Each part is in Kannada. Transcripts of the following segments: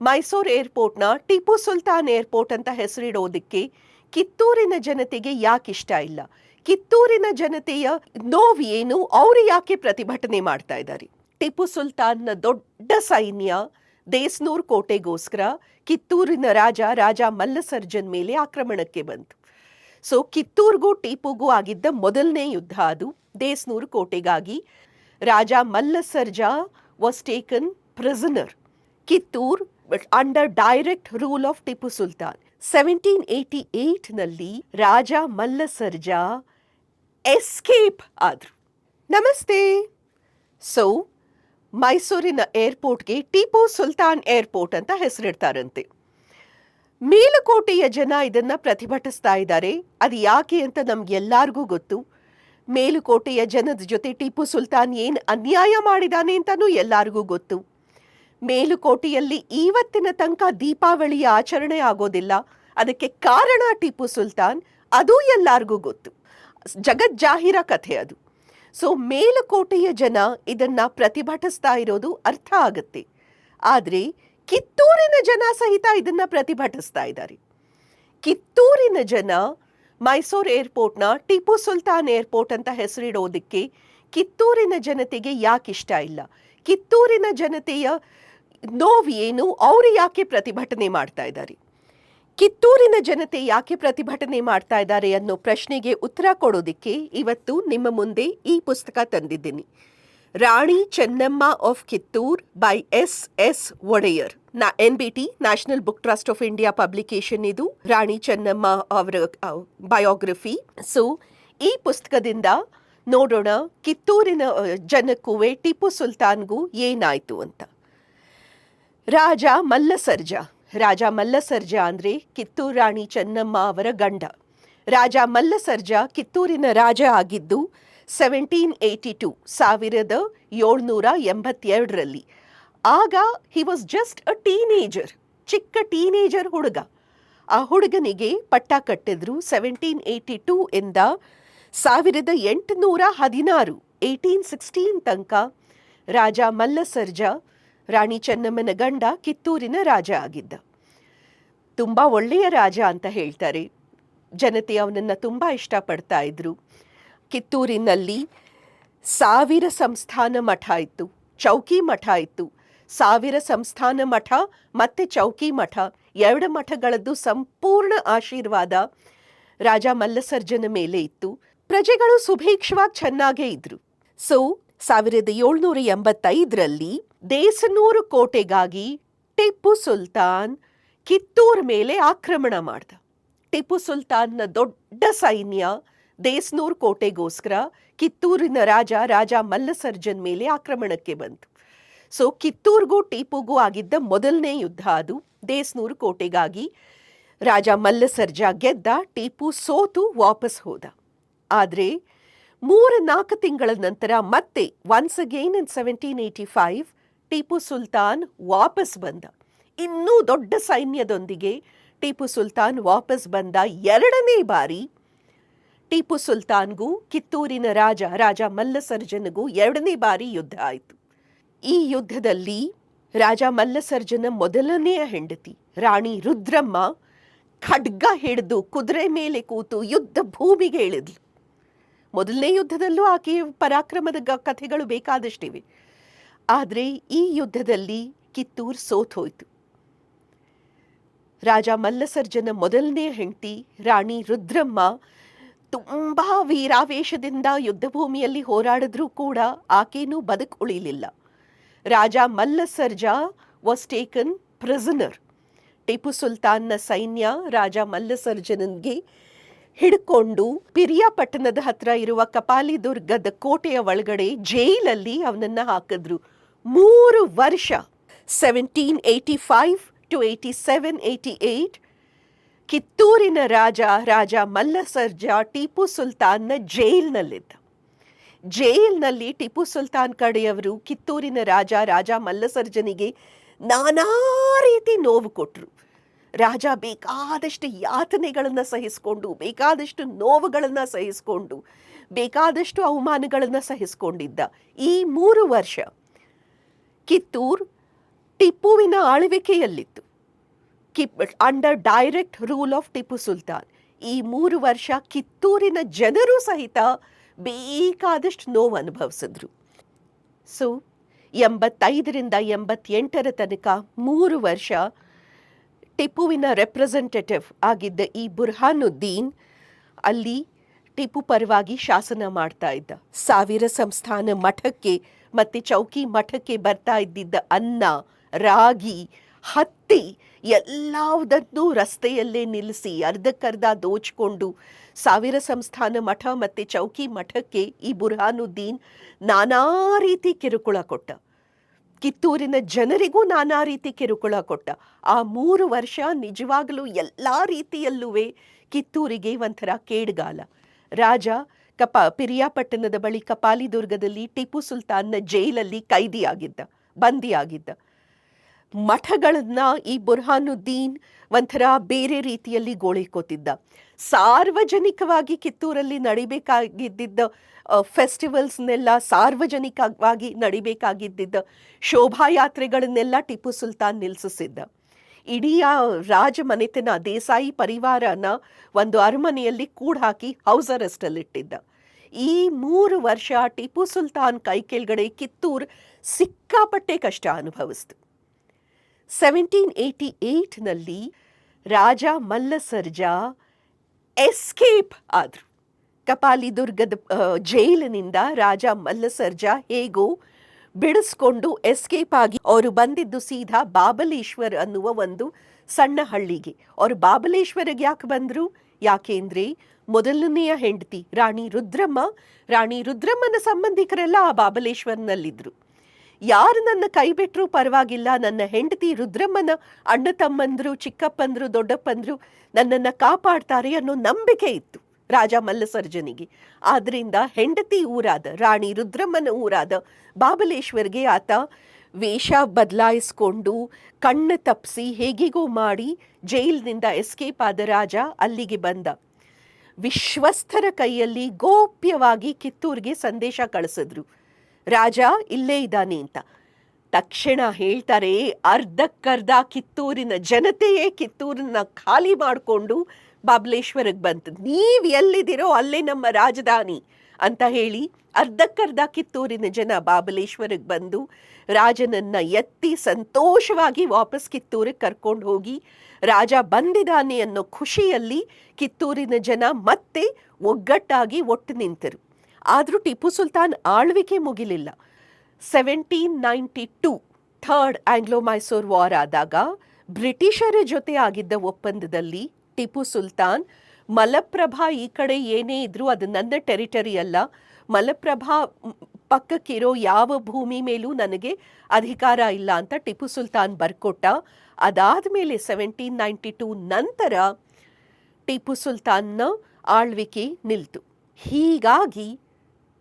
ಮೈಸೂರು ಏರ್ಪೋರ್ಟ್ನ ಟಿಪ್ಪು ಸುಲ್ತಾನ್ ಏರ್ಪೋರ್ಟ್ ಅಂತ ಹೆಸರಿಡೋದಕ್ಕೆ ಕಿತ್ತೂರಿನ ಜನತೆಗೆ ಯಾಕೆ ಇಷ್ಟ ಇಲ್ಲ? ಕಿತ್ತೂರಿನ ಜನತೆಯ ನೋವು ಏನು? ಅವರು ಯಾಕೆ ಪ್ರತಿಭಟನೆ ಮಾಡ್ತಾ ಇದ್ದಾರೆ? ಟಿಪ್ಪು ಸುಲ್ತಾನ್ನ ದೊಡ್ಡ ಸೈನ್ಯ ದೇಸ್ನೂರ್ ಕೋಟೆಗೋಸ್ಕರ ಕಿತ್ತೂರಿನ ರಾಜ ರಾಜ ಮಲ್ಲಸರ್ಜನ್ ಮೇಲೆ ಆಕ್ರಮಣಕ್ಕೆ ಬಂತು. ಸೊ, ಕಿತ್ತೂರ್ಗೂ ಟಿಪ್ಪುಗೂ ಆಗಿದ್ದ ಮೊದಲನೇ ಯುದ್ಧ ಅದು. Desnur ಕೋಟೆಗಾಗಿ Raja Mallasarja was taken prisoner Kittur under direct rule of Tipu Sultan seventeen eighty ಏಯ್ಟ್ನಲ್ಲಿ Raja Mallasarja escape ಆದರು. ನಮಸ್ತೆ. ಸೊ ಮೈಸೂರಿನ ಏರ್ಪೋರ್ಟ್ಗೆ ಟಿಪ್ಪು ಸುಲ್ತಾನ್ ಏರ್ಪೋರ್ಟ್ ಅಂತ ಹೆಸರಿಡ್ತಾರಂತೆ. ಮೇಲುಕೋಟೆಯ ಜನ ಇದನ್ನು ಪ್ರತಿಭಟಿಸ್ತಾ ಇದ್ದಾರೆ. ಅದು ಯಾಕೆ ಅಂತ ನಮ್ಗೆಲ್ಲಾರ್ಗೂ ಗೊತ್ತು. ಮೇಲುಕೋಟೆಯ ಜನದ ಜೊತೆ ಟಿಪ್ಪು ಸುಲ್ತಾನ್ ಏನು ಅನ್ಯಾಯ ಮಾಡಿದಾನೆ ಅಂತಲೂ ಎಲ್ಲಾರ್ಗೂ ಗೊತ್ತು. ಮೇಲುಕೋಟೆಯಲ್ಲಿ ಇವತ್ತಿನ ತನಕ ದೀಪಾವಳಿಯ ಆಚರಣೆ ಆಗೋದಿಲ್ಲ. ಅದಕ್ಕೆ ಕಾರಣ ಟಿಪ್ಪು ಸುಲ್ತಾನ್. ಅದು ಎಲ್ಲಾರ್ಗೂ ಗೊತ್ತು. ಜಗಜ್ಜಾಹಿರ ಕಥೆ ಅದು. ಸೊ, ಮೇಲುಕೋಟೆಯ ಜನ ಇದನ್ನ ಪ್ರತಿಭಟಿಸ್ತಾ ಇರೋದು ಅರ್ಥ ಆಗುತ್ತೆ. ಆದರೆ, ಕಿತ್ತೂರಿನ ಜನ ಸಹಿತ ಇದನ್ನ ಪ್ರತಿಭಟಿಸ್ತಾ ಇದ್ದಾರೆ. ಕಿತ್ತೂರಿನ ಜನ ಮೈಸೂರು ಏರ್ಪೋರ್ಟ್ನ ಟಿಪ್ಪು ಸುಲ್ತಾನ್ ಏರ್ಪೋರ್ಟ್ ಅಂತ ಹೆಸರಿಡೋದಕ್ಕೆ ಕಿತ್ತೂರಿನ ಜನತೆಗೆ ಯಾಕೆ ಇಷ್ಟ ಇಲ್ಲ. ಕಿತ್ತೂರಿನ ಜನತೆಯ ನೋವು ಏನು? ಅವರು ಯಾಕೆ ಪ್ರತಿಭಟನೆ ಮಾಡ್ತಾ ಇದ್ದಾರೆ? ಕಿತ್ತೂರಿನ ಜನತೆ ಯಾಕೆ ಪ್ರತಿಭಟನೆ ಮಾಡ್ತಾ ಇದ್ದಾರೆ ಅನ್ನೋ ಪ್ರಶ್ನೆಗೆ ಉತ್ತರ ಕೊಡೋದಕ್ಕೆ ಇವತ್ತು ನಿಮ್ಮ ಮುಂದೆ ಈ ಪುಸ್ತಕ ತಂದಿದ್ದೀನಿ. Rani Chennamma of Kittur by S S Odeyar. ನಾ, N B T, national book trust of India publication ಇದು. ರಾಣಿ ಚೆನ್ನಮ್ಮ ಅವರ ಬಯೋಗ್ರಫಿ. ಸೊ, ಈ ಪುಸ್ತಕದಿಂದ ನೋಡೋಣ ಕಿತ್ತೂರಿನ ಜನಕ್ಕೂ, ಟಿಪ್ಪು ಸುಲ್ತಾನ್ಗೂ ಏನಾಯಿತು ಅಂತ. ರಾಜ ಮಲ್ಲಸರ್ಜ. ರಾಜ ಮಲ್ಲಸರ್ಜ ಅಂದ್ರೆ ಕಿತ್ತೂರು ರಾಣಿ ಚೆನ್ನಮ್ಮ ಅವರ ಗಂಡ. ರಾಜ ಮಲ್ಲಸರ್ಜ ಕಿತ್ತೂರಿನ ರಾಜ ಆಗಿದ್ದು ಸೆವೆಂಟೀನ್ ಏಯ್ಟಿ ಟು ಸಾವಿರದ ಏಳ್ನೂರ ಎಂಬತ್ತೆರಡರಲ್ಲಿ. ಆಗ he was just a teenager ಚಿಕ್ಕ ಟೀನೇಜರ್ ಹುಡುಗ. ಆ ಹುಡುಗನಿಗೆ ಪಟ್ಟ ಕಟ್ಟಿದ್ರು ಸೆವೆಂಟೀನ್ ಏಯ್ಟಿ ಟೂ ಇಂದ ಸಾವಿರದ ಎಂಟುನೂರ ಹದಿನಾರು ಏಯ್ಟೀನ್ ಸಿಕ್ಸ್ಟೀನ್ ತನಕ ರಾಜ ಮಲ್ಲಸರ್ಜ ರಾಣಿ ಚೆನ್ನಮ್ಮನ ಗಂಡ ಕಿತ್ತೂರಿನ ರಾಜ ಆಗಿದ್ದ. ತುಂಬ ಒಳ್ಳೆಯ ರಾಜ ಅಂತ ಹೇಳ್ತಾರೆ. ಜನತೆ ಅವನನ್ನು ತುಂಬ ಇಷ್ಟಪಡ್ತಾ ಇದ್ರು. ಕಿತ್ತೂರಿನಲ್ಲಿ ಸಾವಿರ ಸಂಸ್ಥಾನ ಮಠ ಇತ್ತು, ಚೌಕಿ ಮಠ ಇತ್ತು. ಸಾವಿರ ಸಂಸ್ಥಾನ ಮಠ ಮತ್ತೆ ಚೌಕಿ ಮಠ, ಎರಡು ಮಠಗಳದ್ದು ಸಂಪೂರ್ಣ ಆಶೀರ್ವಾದ ರಾಜ ಮಲ್ಲಸರ್ಜನ ಮೇಲೆ ಇತ್ತು. ಪ್ರಜೆಗಳು ಸುಭೀಕ್ಷವಾಗಿ ಚೆನ್ನಾಗೇ ಇದ್ರು. ಸೊ ಸಾವಿರದ ಏಳ್ನೂರ ಎಂಬತ್ತೈದರಲ್ಲಿ ದೇಸನೂರು ಕೋಟೆಗಾಗಿ ಟಿಪ್ಪು ಸುಲ್ತಾನ್ ಕಿತ್ತೂರ್ ಮೇಲೆ ಆಕ್ರಮಣ ಮಾಡ್ದ. ಟಿಪ್ಪು ಸುಲ್ತಾನ್ನ ದೊಡ್ಡ ಸೈನ್ಯ ದೇಸ್ನೂರ್ ಕೋಟೆಗೋಸ್ಕರ ಕಿತ್ತೂರಿನ ರಾಜ ರಾಜ ಮಲ್ಲಸರ್ಜನ್ ಮೇಲೆ ಆಕ್ರಮಣಕ್ಕೆ ಬಂತು. ಸೊ, ಕಿತ್ತೂರ್ಗೂ ಟಿಪ್ಪುಗೂ ಆಗಿದ್ದ ಮೊದಲನೇ ಯುದ್ಧ ಅದು. ದೇಸ್ನೂರ್ ಕೋಟೆಗಾಗಿ ರಾಜ ಮಲ್ಲಸರ್ಜ ಗೆದ್ದ, ಟಿಪ್ಪು ಸೋತು ವಾಪಸ್ ಹೋದ. ಆದರೆ ಮೂರು ನಾಲ್ಕು ತಿಂಗಳ ನಂತರ ಮತ್ತೆ once again in seventeen eighty five Tipu Sultan ವಾಪಸ್ ಬಂದ. ಇನ್ನೂ ದೊಡ್ಡ ಸೈನ್ಯದೊಂದಿಗೆ ಟೀಪು ಸುಲ್ತಾನ್ ವಾಪಸ್ ಬಂದ ಎರಡನೇ ಬಾರಿ ಟೀಪು ಸುಲ್ತಾನ್ಗೂ, ಕಿತ್ತೂರಿನ ರಾಜ ರಾಜ ಮಲ್ಲಸರ್ಜನಗೂ ಎರಡನೇ ಬಾರಿ ಯುದ್ಧ ಆಯಿತು. ಈ ಯುದ್ಧದಲ್ಲಿ ರಾಜ ಮಲ್ಲಸರ್ಜನ ಮೊದಲನೆಯ ಹೆಂಡತಿ, ರಾಣಿ ರುದ್ರಮ್ಮ ಖಡ್ಗ ಹಿಡಿದು ಕುದುರೆ ಮೇಲೆ ಕೂತು ಯುದ್ಧ ಭೂಮಿಗೆ ಇಳಿದ್ಲು. ಮೊದಲನೇ ಯುದ್ಧದಲ್ಲೂ ಆಕೆಯ ಪರಾಕ್ರಮದ ಗ- ಕಥೆಗಳು ಬೇಕಾದಷ್ಟಿವೆ. ಆದರೆ ಈ ಯುದ್ಧದಲ್ಲಿ ಕಿತ್ತೂರ್ ಸೋತ್ ಹೋಯ್ತು. ರಾಜ ಮಲ್ಲಸರ್ಜನ ಮೊದಲನೇ ಹೆಂಡತಿ ರಾಣಿ ರುದ್ರಮ್ಮ ತುಂಬಾ ವೀರಾವೇಶದಿಂದ ಯುದ್ಧಭೂಮಿಯಲ್ಲಿ ಹೋರಾಡಿದ್ರೂ ಕೂಡ ಆಕೆನೂ ಬದುಕು ಉಳಿಲಿಲ್ಲ Raja Mallasarja was taken prisoner Tippu ಸುಲ್ತಾನ್ನ ಸೈನ್ಯ ರಾಜ ಮಲ್ಲಸರ್ಜನನ್ಗೆ ಹಿಡ್ಕೊಂಡು ಪಿರಿಯಾಪಟ್ಟಣದ ಹತ್ರ ಇರುವ ಕಪಾಲಿ ದುರ್ಗದ ಕೋಟೆಯ ಒಳಗಡೆ ಜೈಲಲ್ಲಿ ಅವನನ್ನ ಹಾಕಿದ್ರು. ಮೂರು ವರ್ಷ seventeen eighty five to eighty seven eighty eight ಕಿತ್ತೂರಿನ ರಾಜ ರಾಜ ಮಲ್ಲಸರ್ಜ ಟಿಪ್ಪು ಸುಲ್ತಾನ್ನ ಜೈಲ್ನಲ್ಲಿದ್ದ. ಜೈಲ್ನಲ್ಲಿ ಟಿಪ್ಪು ಸುಲ್ತಾನ್ ಕಡೆಯವರು ಕಿತ್ತೂರಿನ ರಾಜ ರಾಜ ಮಲ್ಲಸರ್ಜನಿಗೆ ನಾನಾ ರೀತಿ ನೋವು ಕೊಟ್ಟರು ರಾಜ ಬೇಕಾದಷ್ಟು ಯಾತನೆಗಳನ್ನು ಸಹಿಸಿಕೊಂಡು, ಬೇಕಾದಷ್ಟು ನೋವುಗಳನ್ನು ಸಹಿಸಿಕೊಂಡು, ಬೇಕಾದಷ್ಟು ಅವಮಾನಗಳನ್ನು ಸಹಿಸಿಕೊಂಡಿದ್ದ ಈ ಮೂರು ವರ್ಷ ಕಿತ್ತೂರ್ ಟಿಪ್ಪುವಿನ ಆಳ್ವಿಕೆಯಲ್ಲಿತ್ತು. Kept under direct rule of Tippu Sultan ಈ ಮೂರು ವರ್ಷ ಕಿತ್ತೂರಿನ ಜನರು ಸಹಿತ ಬೇಕಾದಷ್ಟು ನೋವು ಅನುಭವಿಸಿದ್ರು. ಸೊ ಎಂಬತ್ತೈದರಿಂದ ಎಂಬತ್ತೆಂಟರ ತನಕ ಮೂರು ವರ್ಷ ಟಿಪ್ಪುವಿನ ರೆಪ್ರೆಸೆಂಟೇಟಿವ್ ಆಗಿದ್ದ ಈ ಬುರ್ಹಾನುದ್ದೀನ್ ಅಲ್ಲಿ ಟಿಪ್ಪು ಪರವಾಗಿ ಶಾಸನ ಮಾಡ್ತಾ ಇದ್ದ. ಸಾವಿರ ಸಂಸ್ಥಾನ ಮಠಕ್ಕೆ ಮತ್ತೆ ಚೌಕಿ ಮಠಕ್ಕೆ ಬರ್ತಾ ಇದ್ದಿದ್ದ ಅನ್ನ, ರಾಗಿ, ಹತ್ತಿ ಎಲ್ಲದನ್ನೂ ರಸ್ತೆಯಲ್ಲೇ ನಿಲ್ಲಿಸಿ ಅರ್ಧಕ್ಕರ್ಧ ದೋಚ್ಕೊಂಡು ಸಾವಿರ ಸಂಸ್ಥಾನ ಮಠ ಮತ್ತು ಚೌಕಿ ಮಠಕ್ಕೆ ಈ ಬುರ್ಹಾನುದ್ದೀನ್ ನಾನಾ ರೀತಿ ಕಿರುಕುಳ ಕೊಟ್ಟ. ಕಿತ್ತೂರಿನ ಜನರಿಗೂ ನಾನಾ ರೀತಿ ಕಿರುಕುಳ ಕೊಟ್ಟ. ಆ ಮೂರು ವರ್ಷ ನಿಜವಾಗಲೂ ಎಲ್ಲ ರೀತಿಯಲ್ಲೂ ಕಿತ್ತೂರಿಗೆ ಒಂಥರ ಕೇಡ್ಗಾಲ. ರಾಜ ಕಪ ಪಿರಿಯಾಪಟ್ಟಣದ ಬಳಿ ಕಪಾಲಿದುರ್ಗದಲ್ಲಿ ಟಿಪ್ಪು ಸುಲ್ತಾನ್ನ ಜೈಲಲ್ಲಿ ಕೈದಿಯಾಗಿದ್ದ, ಬಂದಿಯಾಗಿದ್ದ. ಮಠಗಳನ್ನ ಈ ಬುರ್ಹಾನುದ್ದೀನ್ ಒಂಥರ ಬೇರೆ ರೀತಿಯಲ್ಲಿ ಗೋಳಿಕೋತಿದ್ದ. ಸಾರ್ವಜನಿಕವಾಗಿ ಕಿತ್ತೂರಲ್ಲಿ ನಡಿಬೇಕಾಗಿದ್ದ ಫೆಸ್ಟಿವಲ್ಸ್ನೆಲ್ಲ ಸಾರ್ವಜನಿಕವಾಗಿ ನಡಿಬೇಕಾಗಿದ್ದ ಶೋಭಾಯಾತ್ರೆಗಳನ್ನೆಲ್ಲ ಟಿಪ್ಪು ಸುಲ್ತಾನ್ ನಿಲ್ಲಿಸಿದ್ದ ಇಡೀ ಆ ರಾಜಮನೆತನ, ದೇಸಾಯಿ ಪರಿವಾರನ ಒಂದು ಅರಮನೆಯಲ್ಲಿ ಕೂಡಾಕಿ ಹೌಸ್ ಅರೆಸ್ಟಲ್ಲಿಟ್ಟಿದ್ದ ಈ ಮೂರು ವರ್ಷ ಟಿಪ್ಪು ಸುಲ್ತಾನ್ ಕೈ ಕೆಳಗಡೆ ಕಿತ್ತೂರ್ ಸಿಕ್ಕಾಪಟ್ಟೆ ಕಷ್ಟ ಅನುಭವಿಸ್ತು. ಸೆವೆಂಟೀನ್ ಏಯ್ಟಿ ಏಯ್ಟ್ನಲ್ಲಿ ರಾಜ ಮಲ್ಲಸರ್ಜಾ ಎಸ್ಕೇಪ್ ಆದರು. ಕಪಾಲಿದುರ್ಗದ ದುರ್ಗದ ಜೈಲಿನಿಂದ ರಾಜ ಮಲ್ಲಸರ್ಜ ಹೇಗೋ ಬಿಡಿಸ್ಕೊಂಡು ಎಸ್ಕೇಪ್ ಆಗಿ ಅವರು ಬಂದಿದ್ದು ಸೀದಾ ಬಾಬಲೇಶ್ವರ್ ಅನ್ನುವ ಒಂದು ಸಣ್ಣ ಹಳ್ಳಿಗೆ. ಅವರು ಬಾಬಲೇಶ್ವರಿಗೆ ಯಾಕೆ ಬಂದರು? ಯಾಕೆಂದ್ರೆ ಮೊದಲನೆಯ ಹೆಂಡತಿ ರಾಣಿ ರುದ್ರಮ್ಮ, ರಾಣಿ ರುದ್ರಮ್ಮನ ಸಂಬಂಧಿಕರೆಲ್ಲ ಆ ಬಾಬಲೇಶ್ವರ್ನಲ್ಲಿದ್ದರು ಯಾರು ನನ್ನ ಕೈ ಪರವಾಗಿಲ್ಲ, ನನ್ನ ಹೆಂಡತಿ ರುದ್ರಮ್ಮನ ಅಣ್ಣ ತಮ್ಮಂದರು, ಚಿಕ್ಕಪ್ಪಂದರು, ದೊಡ್ಡಪ್ಪಂದರು ನನ್ನನ್ನು ಕಾಪಾಡ್ತಾರೆ ಅನ್ನೋ ನಂಬಿಕೆ ಇತ್ತು. ರಾಜ ಮಲ್ಲಸರ್ಜನಿಗೆ. ಆದ್ರಿಂದ ಹೆಂಡತಿ ಊರಾದ ರಾಣಿ ರುದ್ರಮ್ಮನ ಊರಾದ ಬಾಬಲೇಶ್ವರ್ಗೆ ಆತ ವೇಷ ಬದಲಾಯಿಸ್ಕೊಂಡು ಕಣ್ಣು ತಪ್ಪಿಸಿ ಹೇಗಿಗೋ ಮಾಡಿ ಜೈಲಿನಿಂದ ಎಸ್ಕೇಪ್ ಆದ ರಾಜ ಅಲ್ಲಿಗೆ ಬಂದ. ವಿಶ್ವಸ್ಥರ ಕೈಯಲ್ಲಿ ಗೋಪ್ಯವಾಗಿ ಕಿತ್ತೂರಿಗೆ ಸಂದೇಶ ಕಳಿಸಿದ್ರು. ರಾಜ ಇಲ್ಲೇ ಇದ್ದಾನೆ ಅಂತ. ತಕ್ಷಣ ಹೇಳ್ತಾರೆ, ಅರ್ಧಕ್ಕರ್ಧ ಕಿತ್ತೂರಿನ ಜನತೆಯೇ ಕಿತ್ತೂರನ್ನ ಖಾಲಿ ಮಾಡಿಕೊಂಡು ಬಾಬಲೇಶ್ವರಕ್ಕೆ ಬಂತು. ನೀವು ಎಲ್ಲಿದ್ದೀರೋ ಅಲ್ಲೇ ನಮ್ಮ ರಾಜಧಾನಿ ಅಂತ ಹೇಳಿ ಅರ್ಧಕ್ಕರ್ಧ ಕಿತ್ತೂರಿನ ಜನ ಬಾಬಲೇಶ್ವರಕ್ಕೆ ಬಂದು ರಾಜನನ್ನ ಎತ್ತಿ ಸಂತೋಷವಾಗಿ ವಾಪಸ್ ಕಿತ್ತೂರಿಗೆ ಕರ್ಕೊಂಡು ಹೋಗಿ ರಾಜ ಬಂದಿದ್ದಾನೆ ಅನ್ನೋ ಖುಷಿಯಲ್ಲಿ ಕಿತ್ತೂರಿನ ಜನ ಮತ್ತೆ ಒಗ್ಗಟ್ಟಾಗಿ ಒಟ್ಟು ನಿಂತರು. ಆದರೂ ಟಿಪ್ಪು ಸುಲ್ತಾನ್ ಆಳ್ವಿಕೆ ಮುಗಿಲಿಲ್ಲ. Seventeen ninety two third Anglo Mysore war ಆದಾಗ ಬ್ರಿಟಿಷರ ಜೊತೆ ಆಗಿದ್ದ ಒಪ್ಪಂದದಲ್ಲಿ ಟಿಪ್ಪು ಸುಲ್ತಾನ್, ಮಲಪ್ರಭಾ ಈ ಕಡೆ ಏನೇ ಇದ್ರೂ ಅದು ನನ್ನ ಟೆರಿಟರಿ ಅಲ್ಲ. ಮಲಪ್ರಭಾ ಪಕ್ಕಕ್ಕಿರೋ ಯಾವ ಭೂಮಿ ಮೇಲೂ ನನಗೆ ಅಧಿಕಾರ ಇಲ್ಲ ಅಂತ ಟಿಪ್ಪು ಸುಲ್ತಾನ್ ಬರ್ಕೊಟ್ಟ. ಅದಾದಮೇಲೆ ಸೆವೆಂಟೀನ್ ನೈಂಟಿ ಟೂ ನಂತರ ಟಿಪ್ಪು ಸುಲ್ತಾನ್ನ ಆಳ್ವಿಕೆ ನಿಲ್ತು. ಹೀಗಾಗಿ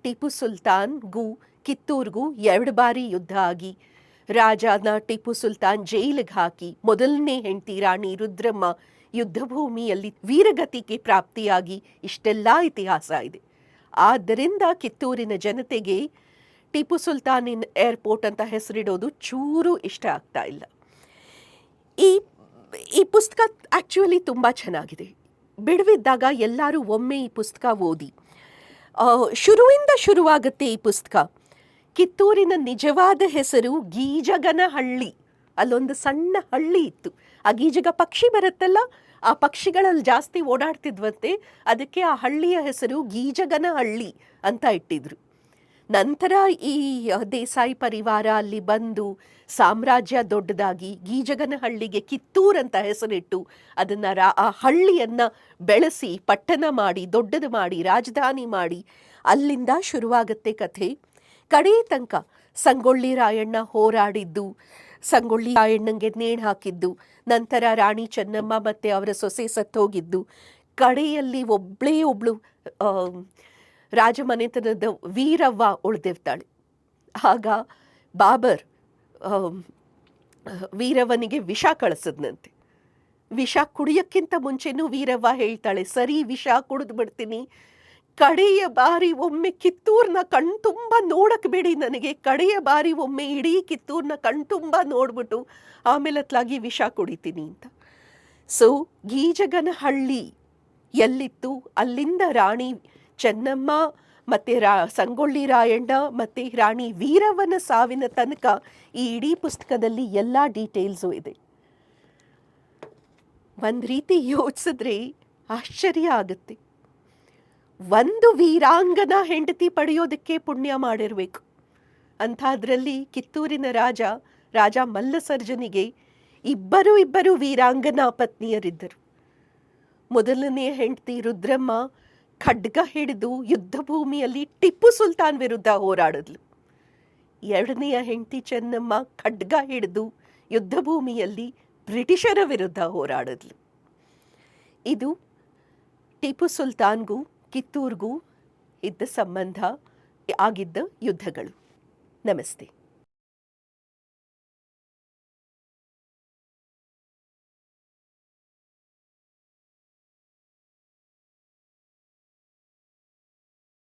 ಟಿಪ್ಪು ಸುಲ್ತಾನ್ಗೂ ಕಿತ್ತೂರ್ಗೂ ಎರಡು ಬಾರಿ ಯುದ್ಧ ಆಗಿ. ರಾಜನ ಟಿಪ್ಪು ಸುಲ್ತಾನ್ ಜೈಲಿಗೆ ಹಾಕಿ ಮೊದಲನೇ ಹೆಂಡತಿ ರಾಣಿ ರುದ್ರಮ್ಮ ಯುದ್ಧ ಭೂಮಿಯಲ್ಲಿ ವೀರಗತಿಗೆ ಪ್ರಾಪ್ತಿಯಾಗಿ ಇಷ್ಟೆಲ್ಲ ಇತಿಹಾಸ ಇದೆ. ಆದ್ದರಿಂದ ಕಿತ್ತೂರಿನ ಜನತೆಗೆ ಟಿಪ್ಪು ಸುಲ್ತಾನಿನ್ ಏರ್ಪೋರ್ಟ್ ಅಂತ ಹೆಸರಿಡೋದು ಚೂರು ಇಷ್ಟ ಆಗ್ತಾ ಇಲ್ಲ. ಈ ಈ ಪುಸ್ತಕ ಆ್ಯಕ್ಚುಲಿ ತುಂಬ ಚೆನ್ನಾಗಿದೆ. ಬಿಡುವಿದ್ದಾಗ ಎಲ್ಲರೂ ಒಮ್ಮೆ ಈ ಪುಸ್ತಕ ಓದಿ. ಶುರುವಿಂದ ಶುರುವಾಗುತ್ತೆ ಈ ಪುಸ್ತಕ. ಕಿತ್ತೂರಿನ ನಿಜವಾದ ಹೆಸರು ಗೀಜಗನಹಳ್ಳಿ. ಅಲ್ಲೊಂದು ಸಣ್ಣ ಹಳ್ಳಿ ಇತ್ತು. ಆ ಗೀಜಗ ಪಕ್ಷಿ ಬರುತ್ತಲ್ಲ, ಆ ಪಕ್ಷಿಗಳಲ್ಲಿ ಜಾಸ್ತಿ ಓಡಾಡ್ತಿದ್ವಂತೆ, ಅದಕ್ಕೆ ಆ ಹಳ್ಳಿಯ ಹೆಸರು ಗೀಜಗನ ಹಳ್ಳಿ ಅಂತ ಇಟ್ಟಿದ್ರು. ನಂತರ ಈ ದೇಸಾಯಿ ಪರಿವಾರ ಅಲ್ಲಿ ಬಂದು ಸಾಮ್ರಾಜ್ಯ ದೊಡ್ಡದಾಗಿ ಗೀಜಗನಹಳ್ಳಿಗೆ ಕಿತ್ತೂರ್ ಅಂತ ಹೆಸರಿಟ್ಟು ಅದನ್ನ ಆ ಹಳ್ಳಿಯನ್ನ ಬೆಳೆಸಿ, ಪಟ್ಟಣ ಮಾಡಿ, ದೊಡ್ಡದು ಮಾಡಿ, ರಾಜಧಾನಿ ಮಾಡಿ, ಅಲ್ಲಿಂದ ಶುರುವಾಗುತ್ತೆ ಕಥೆ. ಕಡೇ ತನಕ ಸಂಗೊಳ್ಳಿ ರಾಯಣ್ಣ ಹೋರಾಡಿದ್ದು ಸಂಗೊಳ್ಳಿ ರಾಯಣ್ಣಂಗೆ ನೇಣು ಹಾಕಿದ್ದು. ನಂತರ ರಾಣಿ ಚೆನ್ನಮ್ಮ ಮತ್ತೆ ಅವರ ಸೊಸೆ ಸತ್ತೋಗಿದ್ದು. ಕಡೆಯಲ್ಲಿ ಒಬ್ಬಳೇ ಒಬ್ಳು ರಾಜಮನೆತನದ ವೀರವ್ವ ಉಳಿದಿರ್ತಾಳೆ. ಆಗ ಬಾಬರ್ ವೀರವ್ವನಿಗೆ ವಿಷ ಕಳಿಸದ್ನಂತೆ. ವಿಷ ಕುಡಿಯೋಕ್ಕಿಂತ ಮುಂಚೆನೂ ವೀರವ್ವ ಹೇಳ್ತಾಳೆ, ಸರಿ ವಿಷ ಕುಡಿದು ಬಿಡ್ತೀನಿ. ಕಡೆಯ ಬಾರಿ ಒಮ್ಮೆ ಕಿತ್ತೂರ್ನ ಕಣ್ತುಂಬ ನೋಡಕ್ ಬಿಡಿ ನನಗೆ. ಕಡೆಯ ಬಾರಿ ಒಮ್ಮೆ ಇಡೀ ಕಿತ್ತೂರ್ನ ಕಣ್ತುಂಬ ನೋಡ್ಬಿಟ್ಟು ಆಮೇಲೆ ಅತ್ಲಾಗಿ ವಿಷ ಕುಡಿತೀನಿ ಅಂತ. ಸೊ ಗೀಜಗನಹಳ್ಳಿ ಎಲ್ಲಿತ್ತು? ಅಲ್ಲಿಂದ ರಾಣಿ ಚೆನ್ನಮ್ಮ, ಮತ್ತೆ ರಾ ಸಂಗೊಳ್ಳಿ ರಾಯಣ್ಣ, ಮತ್ತೆ ರಾಣಿ ವೀರವನ ಸಾವಿನ ತನಕ ಈ ಇಡೀ ಪುಸ್ತಕದಲ್ಲಿ ಎಲ್ಲ ಡೀಟೇಲ್ಸು ಇದೆ. ಒಂದು ರೀತಿ ಯೋಚಿಸಿದ್ರೆ ಆಶ್ಚರ್ಯ ಆಗುತ್ತೆ. ಒಂದು ವೀರಾಂಗನ ಹೆಂಡತಿ ಪಡೆಯೋದಕ್ಕೆ ಪುಣ್ಯ ಮಾಡಿರಬೇಕು. ಅಂಥದ್ರಲ್ಲಿ ಕಿತ್ತೂರಿನ ರಾಜ ರಾಜ ಮಲ್ಲಸರ್ಜನಿಗೆ ಇಬ್ಬರು ಇಬ್ಬರು ವೀರಾಂಗನ ಪತ್ನಿಯರಿದ್ದರು. ಮೊದಲನೆಯ ಹೆಂಡತಿ ರುದ್ರಮ್ಮ ಖಡ್ಗ ಹಿಡಿದು ಯುದ್ಧ ಭೂಮಿಯಲ್ಲಿ ಟಿಪ್ಪು ಸುಲ್ತಾನ್ ವಿರುದ್ಧ ಹೋರಾಡಿದ್ಲು. ಎರಡನೆಯ ಹೆಂಡತಿ ಚೆನ್ನಮ್ಮ ಖಡ್ಗ ಹಿಡಿದು ಯುದ್ಧ ಭೂಮಿಯಲ್ಲಿ ಬ್ರಿಟಿಷರ ವಿರುದ್ಧ ಹೋರಾಡಿದ್ಲು. ಇದು ಟಿಪ್ಪು ಸುಲ್ತಾನ್ಗೂ ಕಿತ್ತೂರ್ಗೂ ಇದ್ದ ಸಂಬಂಧ ಆಗಿದ್ದ ಯುದ್ಧಗಳು. ನಮಸ್ತೆ.